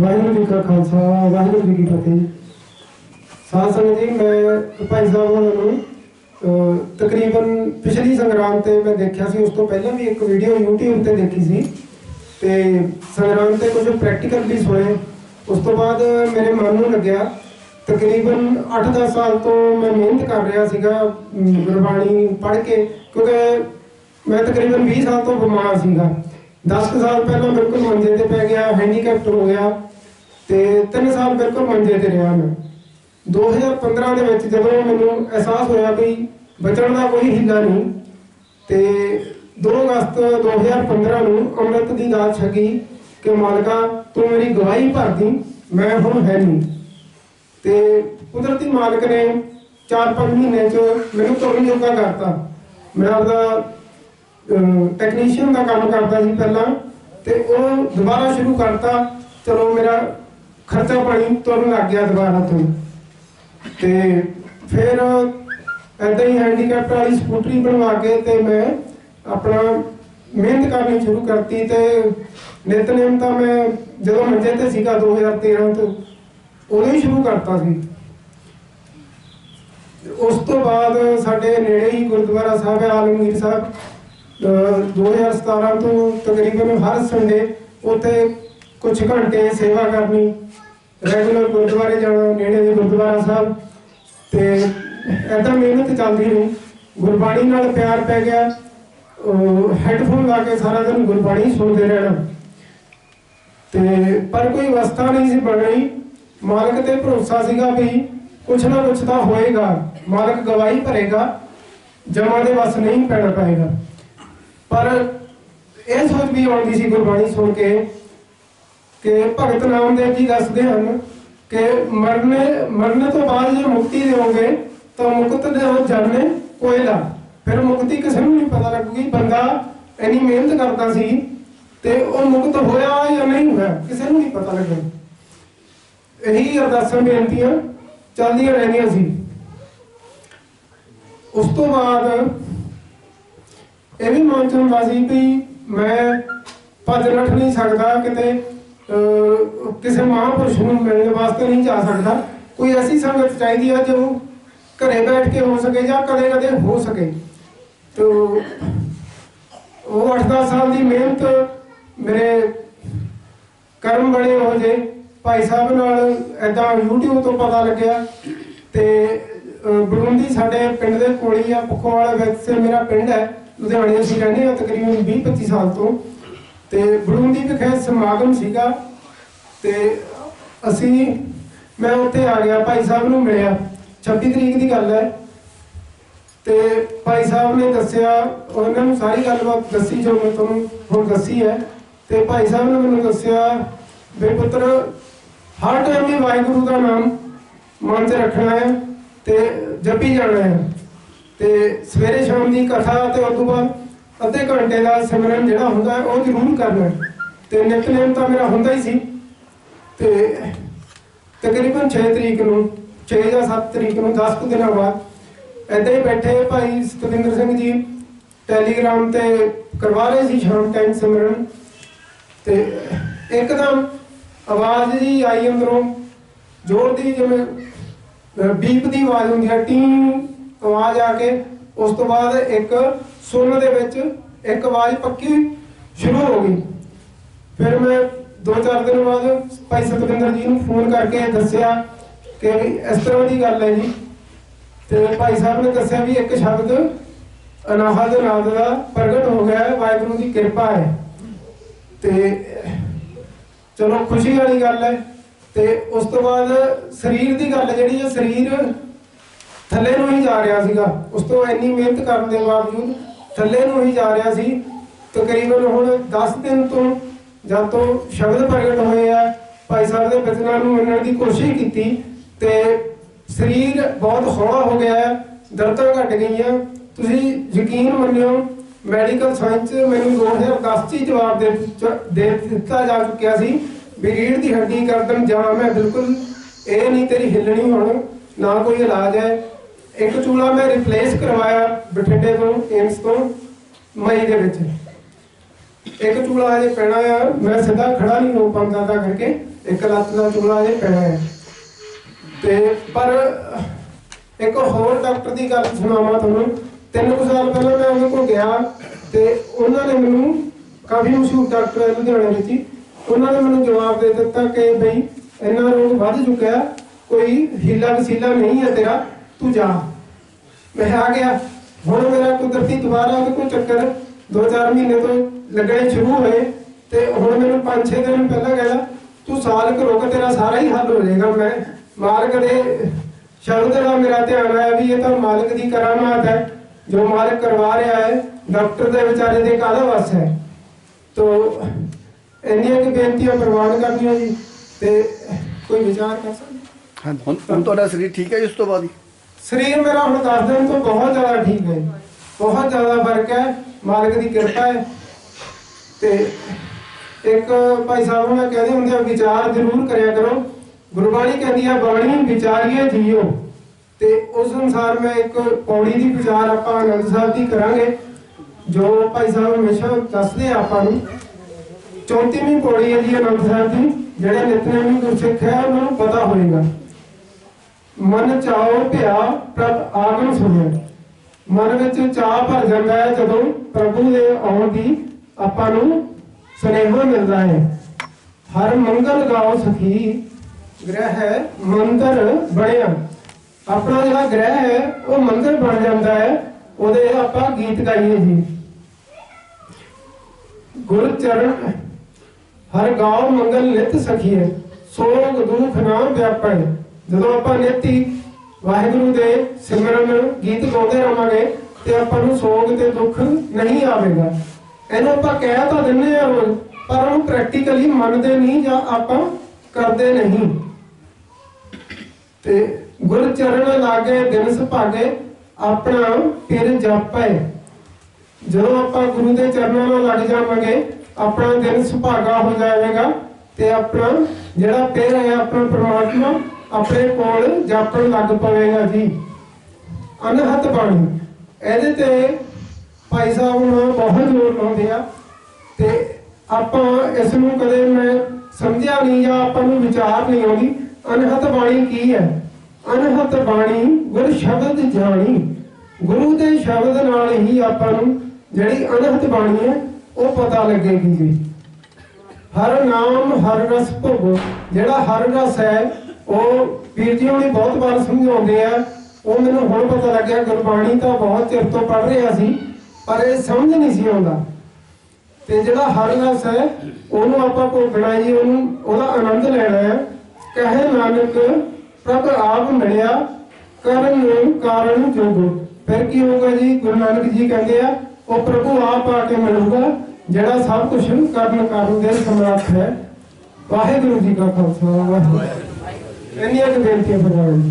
ਵਾਹਿਗੁਰੂ ਜੀ ਕਾ ਖਾਲਸਾ, ਵਾਹਿਗੁਰੂ ਜੀ ਕੀ ਫਤਿਹ। ਸਾਧ ਸੰਗਤ ਜੀ, ਮੈਂ ਭਾਈ ਸਾਹਿਬ ਉਹਨਾਂ ਨੂੰ ਤਕਰੀਬਨ ਪਿਛਲੀ ਸੰਗਰਾਮ ਤੇ ਮੈਂ ਦੇਖਿਆ ਸੀ, ਉਸ ਤੋਂ ਪਹਿਲਾਂ ਵੀ ਇੱਕ ਵੀਡੀਓ YouTube ਤੇ ਦੇਖੀ ਸੀ। ਤੇ ਸੰਗਰਾਮ ਤੇ ਕੁਝ ਪ੍ਰੈਕਟੀਕਲ ਵੀ ਸੁਣੇ। ਉਸ ਤੋਂ ਬਾਅਦ ਮੇਰੇ ਮਨ ਨੂੰ ਲੱਗਿਆ, ਤਕਰੀਬਨ 8-10 ਸਾਲ ਤੋਂ ਮੈਂ ਮਿਹਨਤ ਕਰ ਰਿਹਾ ਸੀਗਾ ਗੁਰਬਾਣੀ ਪੜ੍ਹ ਕੇ, ਕਿਉਂਕਿ ਮੈਂ ਤਕਰੀਬਨ 20 ਸਾਲ ਤੋਂ ਬਿਮਾਰ ਸੀਗਾ। 10 ਕੁ ਸਾਲ ਪਹਿਲਾਂ ਬਿਲਕੁਲ ਮੰਜੇ ਤੇ ਪੈ ਗਿਆ ਹੈਂਡੀਕੈਪਟ ਹੋ ਗਿਆ ਤੇ 3 ਸਾਲ ਬਿਲਕੁਲ ਮੰਜੇ ਤੇ ਰਿਹਾ ਮੈਂ। 2015 ਦੇ ਵਿੱਚ ਜਦੋਂ ਮੈਨੂੰ ਅਹਿਸਾਸ ਹੋਇਆ ਵੀ ਬਚਣ ਦਾ ਕੋਈ ਹਿੱਲਾ ਨਹੀਂ ਤੇ 2 ਅਗਸਤ 2015 ਨੂੰ ਅੰਮ੍ਰਿਤ ਦੀ ਦਾਤ ਛਕੀ ਕਿ ਮਾਲਕਾ, ਤੂੰ ਮੇਰੀ ਗਵਾਹੀ ਭਰਦੀ, ਮੈਂ ਹੁਣ ਹੈ ਨਹੀਂ। ਤੇ ਕੁਦਰਤੀ ਮਾਲਕ ਨੇ 4-5 ਮਹੀਨੇ ਚ ਮੈਨੂੰ ਤੁਰਨ ਜੋਗਾ ਕਰਤਾ। ਮੈਂ ਆਪਦਾ ਟੈਕਨੀਸ਼ੀਅਨ ਦਾ ਕੰਮ ਕਰਦਾ ਸੀ ਪਹਿਲਾਂ ਤੇ ਉਹ ਦੁਬਾਰਾ ਸ਼ੁਰੂ ਕਰਤਾ, ਚਲੋ ਮੇਰਾ ਖਰਚਾ ਪਾਣੀ ਤੁਰਨ ਲੱਗ ਗਿਆ ਦੁਬਾਰਾ ਤੋਂ। ਤੇ ਫਿਰ ਐਦਾਂ ਹੀ ਹੈਂਡੀਕੈਪਟ ਵਾਲੀ ਸਕੂਟਰੀ ਬਣਵਾ ਕੇ ਤੇ ਮੈਂ ਆਪਣਾ ਮਿਹਨਤ ਕਰਨੀ ਸ਼ੁਰੂ ਕਰਤੀ ਤੇ ਨਿਤਨੇਮ ਤਾਂ ਮੈਂ ਜਦੋਂ ਮੰਜੇ ਤੇ ਸੀਗਾ 2013 ਤੋਂ, ਉਦੋਂ ਹੀ ਸ਼ੁਰੂ ਕਰਤਾ ਸੀ। ਉਸ ਤੋਂ ਬਾਅਦ ਸਾਡੇ ਨੇੜੇ ਹੀ ਗੁਰਦੁਆਰਾ ਸਾਹਿਬ ਹੈ, ਆਲਮਗੀਰ ਸਾਹਿਬ। 2017 ਤੋਂ ਤਕਰੀਬਨ ਹਰ ਸੰਡੇ ਉੱਥੇ ਕੁਝ ਘੰਟੇ ਸੇਵਾ ਕਰਨੀ ਰੈਗੂਲਰ ਗੁਰਦੁਆਰੇ ਜਾਣਾ, ਨੇੜੇ ਦੇ ਗੁਰਦੁਆਰਾ ਸਾਹਿਬ। ਤੇ ਐਦਾਂ ਮਿਹਨਤ ਚੱਲਦੀ ਰਹੀ। ਗੁਰਬਾਣੀ ਨਾਲ ਪਿਆਰ ਪੈ ਗਿਆ। ਹੈੱਡਫੋਨ ਲਾ ਕੇ ਸਾਰਾ ਦਿਨ ਗੁਰਬਾਣੀ ਸੁਣਦੇ ਰਹਿਣਾ। ਤੇ ਪਰ ਕੋਈ ਅਵਸਥਾ ਨਹੀਂ ਸੀ ਬਣ ਰਹੀ ਮਾਲਕ ਤੇ ਭਰੋਸਾ ਸੀਗਾ ਵੀ ਕੁਛ ਨਾ ਕੁਛ ਤਾਂ ਹੋਏਗਾ। ਮਾਲਕ ਗਵਾਹੀ ਭਰੇਗਾ। ਜਮਾ ਦੇ ਵਸ ਨਹੀਂ ਪੈਣਾ ਪਏਗਾ। ਪਰ ਇਹ ਸੋਚ ਵੀ ਆਉਂਦੀ ਸੀ ਗੁਰਬਾਣੀ ਸੁਣ ਕੇ ਕਿ ਭਗਤ ਨਾਮਦੇਵ ਜੀ ਦੱਸਦੇ ਹਨ ਕਿ ਮਰਨੇ ਮਰਨੇ ਤੋਂ ਬਾਅਦ ਜੇ ਮੁਕਤੀ ਦੇਵੋਗੇ ਤਾਂ ਮੁਕਤ ਦੇ ਉਹ ਜਾਣੇ ਕੋਇਲਾ ਫਿਰ ਮੁਕਤੀ ਕਿਸੇ ਨੂੰ ਨਹੀਂ ਪਤਾ ਲੱਗੂਗੀ, ਬੰਦਾ ਇੰਨੀ ਮਿਹਨਤ ਕਰਦਾ ਸੀ ਤੇ ਉਹ ਮੁਕਤ ਹੋਇਆ ਜਾਂ ਨਹੀਂ ਹੋਇਆ, ਕਿਸੇ ਨੂੰ ਨਹੀਂ ਪਤਾ ਲੱਗਣਾ ਇਹੀ ਅਰਦਾਸਾਂ ਬੇਨਤੀਆਂ ਚੱਲਦੀਆਂ ਰਹਿੰਦੀਆਂ ਸੀ। ਉਸ ਤੋਂ ਬਾਅਦ ਇਹ ਵੀ ਮਨ ਚ ਹੁੰਦਾ ਸੀ ਵੀ ਮੈਂ ਭੱਜ ਨੱਠ ਨਹੀਂ ਸਕਦਾ ਕਿਤੇ ਕਿਸੇ ਮਹਾਂਪੁਰਸ਼ ਨੂੰ ਮਿਲਣ ਵਾਸਤੇ ਨਹੀਂ ਜਾ ਸਕਦਾ। ਕੋਈ ਐਸੀ ਸੰਗਤ ਚਾਹੀਦੀ ਹੈ ਜੋ ਘਰੇ ਬੈਠ ਕੇ ਹੋ ਸਕੇ ਜਾਂ ਕਦੇ ਕਦੇ ਹੋ ਸਕੇ। ਤੋ ਉਹ 8-10 ਸਾਲ ਦੀ ਮਿਹਨਤ ਮੇਰੇ ਕਰਮ ਬਣੇ ਹੋ ਜੇ। ਭਾਈ ਸਾਹਿਬ ਨਾਲ ਐਦਾਂ YouTube ਤੋਂ ਪਤਾ ਲੱਗਿਆ ਤੇ ਅਹ, ਸਾਡੇ ਪਿੰਡ ਦੇ ਕੋਲ ਹੀ ਆ ਪੱਖੋਵਾਲ ਵਿੱਚ ਮੇਰਾ ਪਿੰਡ ਹੈ। ਲੁਧਿਆਣੇ ਅਸੀਂ ਰਹਿੰਦੇ ਹਾਂ ਤਕਰੀਬਨ 20-25 ਸਾਲ ਤੋਂ ਤੇ ਬੜੁੰਦੀ ਵਿਖੇ ਸਮਾਗਮ ਸੀਗਾ ਤੇ ਅਸੀਂ, ਮੈਂ ਉੱਥੇ ਆ ਗਿਆ, ਭਾਈ ਸਾਹਿਬ ਨੂੰ ਮਿਲਿਆ। 26 ਤਰੀਕ ਦੀ ਗੱਲ ਹੈ। ਤੇ ਭਾਈ ਸਾਹਿਬ ਨੇ ਦੱਸਿਆ, ਉਹਨਾਂ ਨੂੰ ਸਾਰੀ ਗੱਲਬਾਤ ਦੱਸੀ, ਜੋ ਮੈਂ ਤੁਹਾਨੂੰ ਹੁਣ ਦੱਸੀ ਹੈ। ਤੇ ਭਾਈ ਸਾਹਿਬ ਨੇ ਮੈਨੂੰ ਦੱਸਿਆ ਵੀ ਪੁੱਤਰ, ਹਰ ਟਾਈਮ ਹੀ ਵਾਹਿਗੁਰੂ ਦਾ ਨਾਮ ਮਨ 'ਚ ਰੱਖਣਾ ਹੈ ਤੇ ਜਪੀ ਜਾਣਾ ਹੈ। ਤੇ ਸਵੇਰੇ ਸ਼ਾਮ ਦੀ ਕਥਾ ਤੇ ਉਸ ਤੋਂ ਬਾਅਦ ਅੱਧੇ ਘੰਟੇ ਦਾ ਸਿਮਰਨ ਜਿਹੜਾ ਹੁੰਦਾ ਉਹ ਜ਼ਰੂਰ ਕਰਨਾ ਹੈ। ਤੇ ਨਿਤਨੇਮ ਤਾਂ ਮੇਰਾ ਹੁੰਦਾ ਹੀ ਸੀ ਤੇ ਤਕਰੀਬਨ 6 ਤਰੀਕ ਨੂੰ 6 ਜਾਂ 7 ਤਰੀਕ ਨੂੰ 10 ਕੁ ਦਿਨਾਂ ਬਾਅਦ ਏਦਾਂ ਹੀ ਬੈਠੇ ਭਾਈ ਸਤਵਿੰਦਰ ਸਿੰਘ ਜੀ, ਟੈਲੀਗ੍ਰਾਮ ਤੇ ਕਰਵਾ ਰਹੇ ਸੀ ਸ਼ਾਮ ਟਾਈਮ ਸਿਮਰਨ ਤੇ ਇੱਕਦਮ ਆਵਾਜ਼ ਜੀ ਆਈ ਅੰਦਰੋਂ, ਜ਼ੋਰ ਦੀ ਜਿਵੇਂ ਬੀਪ ਦੀ ਆਵਾਜ਼ ਹੁੰਦੀ ਹੈ, ਟੀ ਆਵਾਜ਼ ਜਾ ਕੇ ਉਸ ਤੋਂ ਬਾਅਦ ਇੱਕ ਸੁਣਨ ਦੇ ਵਿੱਚ ਇੱਕ ਆਵਾਜ਼ ਪੱਕੀ ਸ਼ੁਰੂ ਹੋ ਗਈ। ਫਿਰ ਮੈਂ ਦੋ ਚਾਰ ਦਿਨ ਬਾਅਦ ਭਾਈ ਸਤਵਿੰਦਰ ਜੀ ਨੂੰ ਫੋਨ ਕਰਕੇ ਦੱਸਿਆ ਕਿ ਇਸ ਤਰ੍ਹਾਂ ਦੀ ਗੱਲ ਹੈ ਜੀ। ਤੇ ਭਾਈ ਸਾਹਿਬ ਨੇ ਦੱਸਿਆ ਵੀ ਇੱਕ ਸ਼ਬਦ ਅਨਾਹਦ ਨਾਦ ਦਾ ਪ੍ਰਗਟ ਹੋ ਗਿਆ ਹੈ, ਵਾਹਿਗੁਰੂ ਦੀ ਕਿਰਪਾ ਹੈ। ਤੇ ਚਲੋ ਖੁਸ਼ੀ ਵਾਲੀ ਗੱਲ ਹੈ। ਤੇ ਉਸ ਤੋਂ ਬਾਅਦ ਸਰੀਰ ਦੀ ਗੱਲ ਜਿਹੜੀ ਹੈ, ਸਰੀਰ ਥੱਲੇ ਨੂੰ ਹੀ ਜਾ ਰਿਹਾ ਸੀਗਾ। ਉਸ ਤੋਂ ਇੰਨੀ ਮਿਹਨਤ ਕਰਨ ਦੇ ਬਾਵਜੂਦ ਥੱਲੇ ਨੂੰ ਹੀ ਜਾ ਰਿਹਾ ਸੀ। ਤਕਰੀਬਨ ਹੁਣ 10 ਦਿਨ ਤੋਂ ਜਦ ਤੋਂ ਸ਼ਬਦ ਪ੍ਰਗਟ ਹੋਏ ਆ। ਭਾਈ ਸਾਹਿਬ ਦੇ ਬਚਨਾਂ ਨੂੰ ਮੰਨਣ ਦੀ ਕੋਸ਼ਿਸ਼ ਕੀਤੀ ਤੇ ਸਰੀਰ ਬਹੁਤ ਹੌਲਾ ਹੋ ਗਿਆ ਹੈ, ਦਰਦਾਂ ਘਟ ਗਈਆਂ। ਤੁਸੀਂ ਯਕੀਨ ਮੰਨਿਓ ਮੈਡੀਕਲ ਸਾਇੰਸ ਮੈਨੂੰ 2010 ਚ ਹੀ ਜਵਾਬ ਦੇ ਦੇ ਦਿੱਤਾ ਜਾ ਚੁੱਕਿਆ ਸੀ। ਵੀ ਰੀੜ ਦੀ ਹੱਡੀ ਗਰਦਨ ਜਾਮ ਮੈਂ ਬਿਲਕੁਲ ਇਹ ਨਹੀਂ ਤੇਰੀ ਹਿੱਲਣੀ ਹੁਣ, ਨਾ ਕੋਈ ਇਲਾਜ ਹੈ। ਇੱਕ ਚੂਲਾ ਮੈਂ ਰਿਪਲੇਸ ਕਰਵਾਇਆ ਬਠਿੰਡੇ ਤੋਂ, ਏਮਸ ਤੋਂ, ਮਈ ਦੇ ਵਿੱਚ। ਇੱਕ ਚੂਲਾ ਹਜੇ ਪੈਣਾ ਆ, ਮੈਂ ਸਿੱਧਾ ਖੜਾ ਨਹੀਂ ਹੋ ਪਾਉਂਦਾ ਤਾਂ ਕਰਕੇ ਇੱਕ ਲੱਤ ਦਾ ਚੂਲਾ ਇਹ ਪਿਆ ਹੈ ਤੇ ਪਰ, ਇੱਕ ਹੋਰ ਡਾਕਟਰ ਦੀ ਗੱਲ ਸੁਣਾਵਾਂ ਤੁਹਾਨੂੰ। ਤਿੰਨ ਕੁ ਸਾਲ ਪਹਿਲਾਂ ਮੈਂ ਉਹਨਾਂ ਕੋਲ ਗਿਆ ਤੇ ਉਹਨਾਂ ਨੇ ਮੈਨੂੰ, ਕਾਫੀ ਮਸ਼ਹੂਰ ਡਾਕਟਰ ਹੈ ਲੁਧਿਆਣੇ ਵਿੱਚ ਹੀ ਉਹਨਾਂ ਨੇ ਮੈਨੂੰ ਜਵਾਬ ਦੇ ਦਿੱਤਾ ਕਿ ਬਈ, ਇੰਨਾ ਰੋਗ ਵੱਧ ਚੁੱਕਿਆ, ਕੋਈ ਹੀਲਾ ਵਸੀਲਾ ਨਹੀਂ ਹੈ ਤੇਰਾ। ਤੂੰ ਜਾ। ਮੈਂ ਆ ਗਿਆ। ਹੁਣ ਮੇਰਾ ਕੁਦਰਤੀ ਦੁਬਾਰਾ ਉਹਦੇ ਕੋਲ ਚੱਕਰ 2-4 ਮਹੀਨੇ ਤੋਂ ਲੱਗਣੇ ਸ਼ੁਰੂ ਹੋਏ ਤੇ ਹੁਣ ਮੈਨੂੰ 5-6 ਦਿਨ ਪਹਿਲਾਂ ਕਹਿੰਦਾ ਤੂੰ ਸਾਲ ਕੁ ਰੁਕ, ਤੇਰਾ ਸਾਰਾ ਹੀ ਹੱਲ ਹੋ ਜਾਏਗਾ। ਮੈਂ ਮਾਲਕ ਦੇ ਸ਼ਬਦ ਦਾ ਮੇਰਾ ਧਿਆਨ ਆਇਆ ਵੀ ਇਹ ਤਾਂ ਮਾਲਕ ਦੀ ਕਰਾਮਾਤ ਹੈ। ਜੋ ਮਾਲਕ ਕਰਵਾ ਰਿਹਾ ਹੈ, ਡਾਕਟਰ ਦੇ ਵਿਚਾਰੇ ਦੇ ਕਾਹਦਾ ਵਸ ਹੈ। ਤੋ ਇੰਨੀਆਂ ਕਿ ਬੇਨਤੀਆਂ ਪ੍ਰਵਾਨ ਕਰਨੀਆਂ ਜੀ ਤੇ ਕੋਈ ਵਿਚਾਰ ਕਰ ਸਕਦਾ ਹਾਂਜੀ, ਹੁਣ ਤੁਹਾਡਾ ਸਰੀਰ ਠੀਕ ਹੈ ਜੀ ਤੋਂ ਬਾਅਦ ਸਰੀਰ ਮੇਰਾ ਹੁਣ 10 ਦਿਨ ਤੋਂ ਬਹੁਤ ਜ਼ਿਆਦਾ ਠੀਕ ਹੈ ਬਹੁਤ ਜ਼ਿਆਦਾ ਫ਼ਰਕ ਹੈ, ਮਾਲਕ ਦੀ ਕਿਰਪਾ ਹੈ। ਤੇ ਇੱਕ ਭਾਈ ਸਾਹਿਬ ਨੇ ਕਹਿੰਦੇ ਹੁੰਦੇ ਆ ਵਿਚਾਰ ਜ਼ਰੂਰ ਕਰਿਆ ਕਰੋ। ਗੁਰਬਾਣੀ ਕਹਿੰਦੀ ਆ, ਬਾਣੀ ਵਿਚਾਰੀਏ ਜੀਓ। ਤੇ ਉਸ ਅਨੁਸਾਰ ਮੈਂ ਇੱਕ ਪੌੜੀ ਦੀ ਵਿਚਾਰ ਆਪਾਂ ਆਨੰਦ ਸਾਹਿਬ ਦੀ ਕਰਾਂਗੇ, ਜੋ ਭਾਈ ਸਾਹਿਬ ਹਮੇਸ਼ਾ ਦੱਸਦੇ ਆ ਆਪਾਂ ਨੂੰ। 34ਵੀਂ ਪੌੜੀ ਹੈ ਜੀ ਆਨੰਦ ਸਾਹਿਬ ਦੀ, ਜਿਹੜੇ ਨਿਤਨੇਮੀ ਗੁਰਸਿੱਖ ਹੈ, ਉਹਨਾਂ ਨੂੰ ਪਤਾ ਹੋਏਗਾ। ਮਨ ਚਾਓ ਭਿਆ ਪ੍ਰਭ ਆਗਮ ਸੁਣਿਆ। ਮਨ ਵਿੱਚ ਚਾਹ ਭਰ ਜਾਂਦਾ ਹੈ ਜਦੋਂ ਪ੍ਰਭੂ ਦੇ ਆਉਣ ਦੀ ਆਪਾਂ ਨੂੰ ਸੁਨੇਹਾ ਮਿਲਦਾ ਹੈ। ਹਰ ਮੰਗਲ ਗਾਓ ਸਖੀ ਗ੍ਰਹਿ ਹੈ ਮੰਦਰ ਬਣਿਆ। ਆਪਣਾ ਜਿਹੜਾ ਗ੍ਰਹਿ ਹੈ, ਉਹ ਮੰਦਰ ਬਣ ਜਾਂਦਾ ਹੈ, ਉਹਦੇ ਆਪਾਂ ਗੀਤ ਗਾਈਏ ਜੀ। ਗੁਰ ਚਰਨ, ਹਰ ਗਾਉ ਮੰਗਲ ਨਿਤ ਸਖੀਏ ਸੋਗ ਦੁਖ ਨਾ ਵਿਆਪੈ ਜਦੋਂ ਆਪਾਂ ਨਿਤੀ ਵਾਹਿਗੁਰੂ ਦੇ ਸਿਮਰਨ ਗੀਤ ਗਾਉਂਦੇ ਰਹਾਂਗੇ ਤੇ ਆਪਾਂ ਨੂੰ ਸੋਗ ਤੇ ਦੁੱਖ ਨਹੀਂ ਆਵੇਗਾ। ਇਹਨੂੰ ਆਪਾਂ ਕਹਿ ਤਾਂ ਦਿੰਨੇ ਆ ਪਰ ਉਹਨੂੰ ਪ੍ਰੈਕਟੀਕਲੀ ਮੰਨਦੇ ਨਹੀਂ ਜਾਂ ਆਪਾਂ ਕਰਦੇ ਨਹੀਂ। ਤੇ ਗੁਰ ਚਰਨ ਲਾਗੇ ਦਿਨ ਸੁਭਾਗੇ ਆਪਣਾ ਫਿਰ ਜਾਪੈ। ਜਦੋਂ ਆਪਾਂ ਗੁਰੂ ਦੇ ਚਰਨਾਂ ਨਾਲ ਲੱਗ ਜਾਵਾਂਗੇ, ਆਪਣਾ ਦਿਨ ਸੁਭਾਗਾ ਹੋ ਜਾਵੇਗਾ ਤੇ ਆਪਣਾ ਜਿਹੜਾ ਪਿਰ ਹੈ, ਆਪਣਾ ਪ੍ਰਮਾਤਮਾ ਆਪਣੇ ਕੋਲ ਜਾਪਣ ਲੱਗ ਪਵੇਗਾ ਜੀ। ਅਨਹਤ ਬਾਣੀ। ਇਹਦੇ ਤੇ ਭਾਈ ਸਾਹਿਬ ਨੂੰ ਬਹੁਤ ਜ਼ੋਰ ਲਾਉਂਦੇ ਆ। ਤੇ ਆਪਾਂ ਇਸ ਨੂੰ ਕਦੇ ਮੈਂ ਸਮਝਿਆ ਨਹੀਂ ਜਾਂ ਆਪਾਂ ਨੂੰ ਵਿਚਾਰ ਨਹੀਂ ਆਉਂਦੀ। ਅਨਹਤ ਬਾਣੀ ਕੀ ਹੈ? ਅਨਹਤ ਬਾਣੀ ਗੁਰ ਸ਼ਬਦ ਜਾਣੀ। ਗੁਰੂ ਦੇ ਸ਼ਬਦ ਨਾਲ ਹੀ ਆਪਾਂ ਨੂੰ ਜਿਹੜੀ ਅਨਹਤ ਬਾਣੀ ਹੈ, ਉਹ ਪਤਾ ਲੱਗੇਗੀ ਜੀ। ਹਰ ਨਾਮ ਹਰ ਰਸ ਭੋਗੋ। ਜਿਹੜਾ ਹਰ ਰਸ ਹੈ ਉਹ ਵੀਰ ਜੀ ਹੁਣੀ ਬਹੁਤ ਵਾਰ ਸਮਝਾਉਂਦੇ ਆ। ਉਹ ਮੈਨੂੰ ਹੁਣ ਪਤਾ ਲੱਗਿਆ, ਗੁਰਬਾਣੀ ਤਾਂ ਬਹੁਤ ਚਿਰ ਤੋਂ ਪੜ ਰਿਹਾ ਸੀ, ਪਰ ਇਹ ਸਮਝ ਨਹੀਂ ਸੀ ਆਉਂਦਾ। ਤੇ ਜਿਹੜਾ ਹਰ ਹੈ, ਉਹਨੂੰ ਆਪਾਂ ਭੋਗਣਾ ਜੀ, ਉਹਨੂੰ, ਉਹਦਾ ਆਨੰਦ ਲੈਣਾ ਹੈ। ਕਹੇ ਨਾਨਕ, ਪ੍ਰਭ ਆਪ ਮਿਲਿਆ, ਕਰਨ ਕਾਰਨ ਜੋਗੋ। ਫਿਰ ਕੀ ਹੋਊਗਾ ਜੀ? ਗੁਰੂ ਨਾਨਕ ਜੀ ਕਹਿੰਦੇ ਆ, ਉਹ ਪ੍ਰਭੂ ਆਪ ਆ ਕੇ ਮਿਲੂਗਾ, ਜਿਹੜਾ ਸਭ ਕੁਝ ਕਰਨ ਕਰਨ ਦੇ ਸਮਰੱਥ ਹੈ। ਵਾਹਿਗੁਰੂ ਜੀ ਕਾ ਖਾਲਸਾ, ਵਾਹਿਗੁਰੂ। ਇੰਨੀਆਂ ਕੁ ਬੇਨਤੀਆਂ ਪ੍ਰਵਾਨ ਜੀ